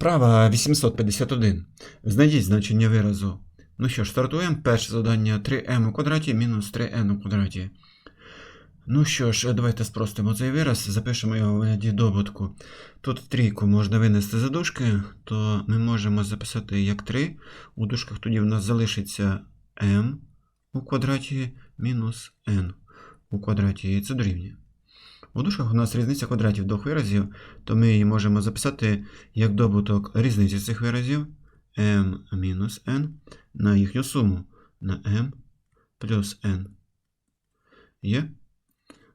Вправа 851. Знайдіть значення виразу. Ну що ж, стартуємо. Перше завдання 3m у квадраті мінус 3n у квадраті. Ну що ж, давайте спростимо цей вираз, запишемо його у вигляді добутку. Тут трійку можна винести за дужки, то ми можемо записати як 3. У дужках тоді в нас залишиться m у квадраті мінус n у квадраті. Це дорівнює. У дужках у нас різниця квадратів двох виразів, то ми її можемо записати як добуток різниці цих виразів m мінус n на їхню суму на m плюс n. Є?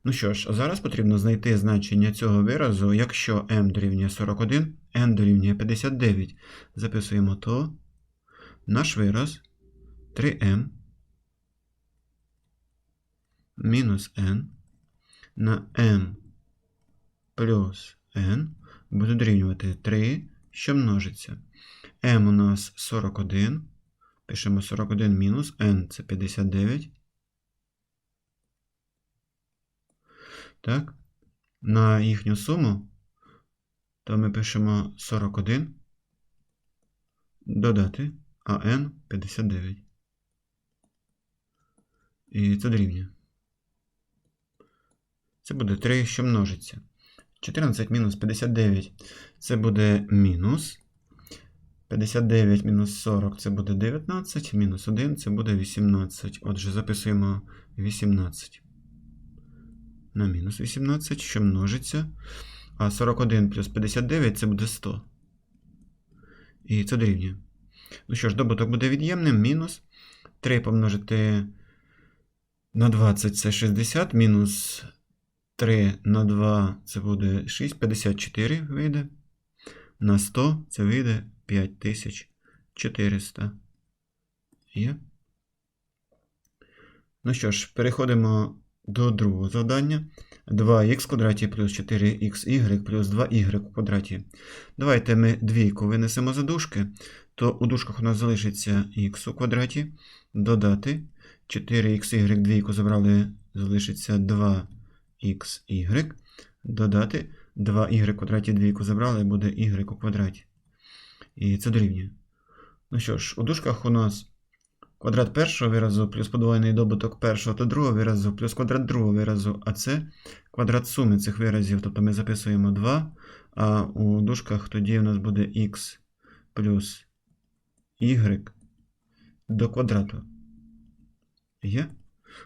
Ну що ж, зараз потрібно знайти значення цього виразу, якщо m дорівнює 41, n дорівнює 59. Записуємо то наш вираз 3m мінус n на m плюс n буде дорівнювати 3, що множиться. m у нас 41. Пишемо 41 мінус n це 59. Так. На їхню суму, то ми пишемо 41. Додати, а n 59. І це дорівнює. Це буде 3, що множиться. 14 мінус 59 це буде мінус. 59 мінус 40 це буде 19, мінус 1 це буде 18. Отже, записуємо 18 на мінус 18, що множиться. А 41 плюс 59 це буде 100. І це дорівнює. Ну що ж, добуток буде від'ємним. Мінус 3 помножити на 20 це 60, мінус 3 на 2 це буде 6, 54 вийде. На 100 це вийде 5400. Є. Ну що ж, переходимо до другого завдання. 2х квадраті плюс 4xy плюс 2y у квадраті. Давайте ми двійку винесемо за дужки, то у дужках у нас залишиться х у квадраті. Додати 4xy двійку забрали, залишиться 2xy. Додати 2y в квадраті двійку забрали, буде y у квадраті. І це дорівнює. Ну що ж, у дужках у нас квадрат першого виразу плюс подвоєний добуток першого та другого виразу плюс квадрат другого виразу, а це квадрат суми цих виразів. Тобто ми записуємо 2, а у дужках тоді у нас буде х плюс y до квадрату. Є?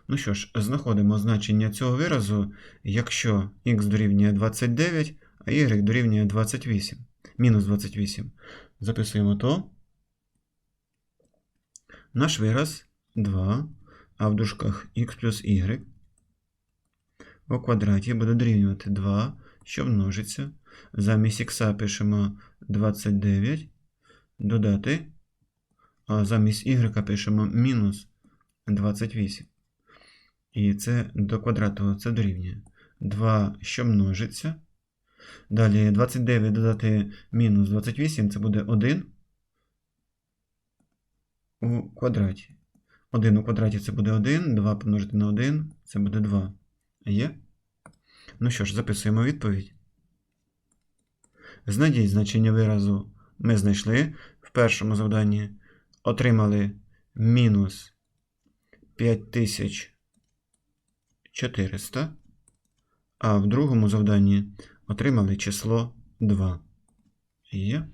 Ну що ж, знаходимо значення цього виразу, якщо х дорівнює 29, а y дорівнює 28. Мінус 28. Записуємо то. Наш вираз 2, а в дужках х плюс y у квадраті буде дорівнювати 2, що множиться. Замість х пишемо 29, додати, а замість y пишемо мінус 28. І це до квадрату це дорівнює. 2, що множиться. Далі 29 додати мінус 28, це буде 1 у квадраті. 1 у квадраті це буде 1, 2 помножити на 1, це буде 2. Є? Ну що ж, записуємо відповідь. Знайдіть значення виразу ми знайшли в першому завданні. Отримали мінус 5400, а в другому завданні отримали число 2. Є.